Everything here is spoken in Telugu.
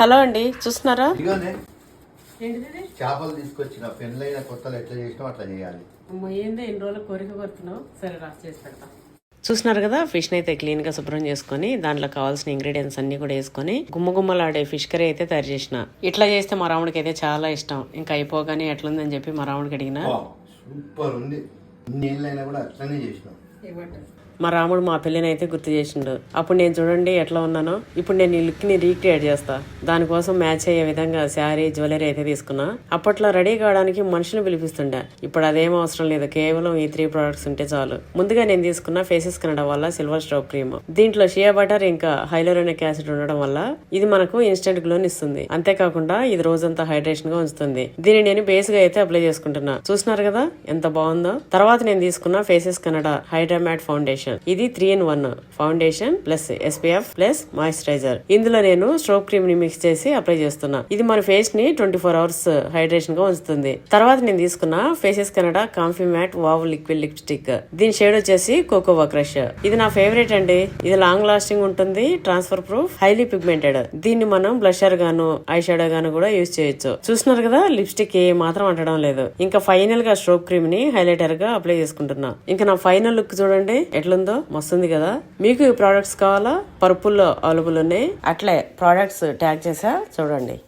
హలో అండి చూస్తున్నారా? చేపలు తీసుకొచ్చిన పెళ్ళైన కొత్తలు ఎట్లా చేసినాం అట్లా చేయాలి. అమ్మ ఏందో ఎన్ని రోజులు కోరిక కోరుతున్నావు? సరే రా చేసి పెడతా. చూస్తున్నారు కదా ఫిష్ అయితే క్లీన్గా శుభ్రం చేసుకొని దాంట్లో కావాల్సిన ఇంగ్రీడియంట్స్ అన్ని కూడా వేసుకొని గుమ్మగుమ్మలాడే ఫిష్ కర్రీ అయితే తయారు చేసిన. ఇట్లా చేస్తే మా రాముడికి అయితే చాలా ఇష్టం. ఇంకా అయిపోగానే ఎట్లుందని చెప్పి మా రాముడికి అడిగిన. సూపర్ ఉంది. కూడా అట్లనే చేసినాం మా రాముడు మా పెళ్ళిని అయితే గుర్తు చేసిండు. అప్పుడు నేను చూడండి ఎట్లా ఉన్నానో. ఇప్పుడు నేను ఈ లుక్ని రీక్రియేట్ చేస్తా. దానికోసం మ్యాచ్ అయ్యే విధంగా శారీ జ్యువెలరీ అయితే తీసుకున్నా. అప్పట్లో రెడీ కావడానికి మనుషులు పిలిపిస్తుండే. ఇప్పుడు అదేం అవసరం లేదు. కేవలం ఈ త్రీ ప్రొడక్ట్స్ ఉంటే చాలు. ముందుగా నేను తీసుకున్న ఫేసెస్ కనడం వల్ల సిల్వర్ స్ట్రోక్ క్రీమ్ దీంట్లో షియా బటర్ ఇంకా హైలోరోనిక్ యాసిడ్ ఉండడం వల్ల ఇది మనకు ఇన్స్టెంట్ గ్లోన్ ఇస్తుంది. అంతేకాకుండా ఇది రోజంతా హైడ్రేషన్గా ఉంచుతుంది. దీన్ని నేను బేస్గా అయితే అప్లై చేసుకుంటున్నా. చూస్తున్నారు కదా? ఎంత బాగుందో? తర్వాత నేను తీసుకున్న Faces Canada hydramatte foundation foundation. ఇది three in one foundation plus SPF plus moisturiser. ఇందులో నేను స్ట్రోక్ క్రీమ్ని మిక్స్ చేసి అప్లై చేస్తున్నా. ఇది మన ఫేస్ని ట్వంటీ ఫోర్ అవర్స్ హైడ్రేషన్గా ఉంచుతుంది. తర్వాత నేను తీసుకున్న Faces Canada comfy matte wow liquid lipstick దీని షేడ్ వచ్చేసి కోకోవా క్రష్ ఇది నా ఫేవరెట్ అండి. ఇది లాంగ్ లాస్టింగ్ ఉంటుంది ట్రాన్స్ఫర్ ప్రూఫ్ హైలీ పిగ్మెంటెడ్ దీన్ని మనం బ్లషర్ గాను ఐ షాడో గాను కూడా యూజ్ చేయొచ్చు. చూస్తున్నారు కదా లిప్స్టిక్ ఏ మాత్రం అంటడం లేదు. ఇంకా ఫైనల్గా స్ట్రోక్ క్రీమ్ని హైలైటర్గా అప్లై చేసుకుంటున్నా. ఇంకా నా ఫైనల్ లుక్ చూడండి. ఎట్లా ఎట్లుందో మస్తుంది కదా. మీకు ఈ ప్రోడక్ట్స్ కావాలా? పర్పుల్ అవైలబుల్ ఉన్నాయి. అట్లే ప్రోడక్ట్స్ ట్యాగ్ చేసా? చూడండి.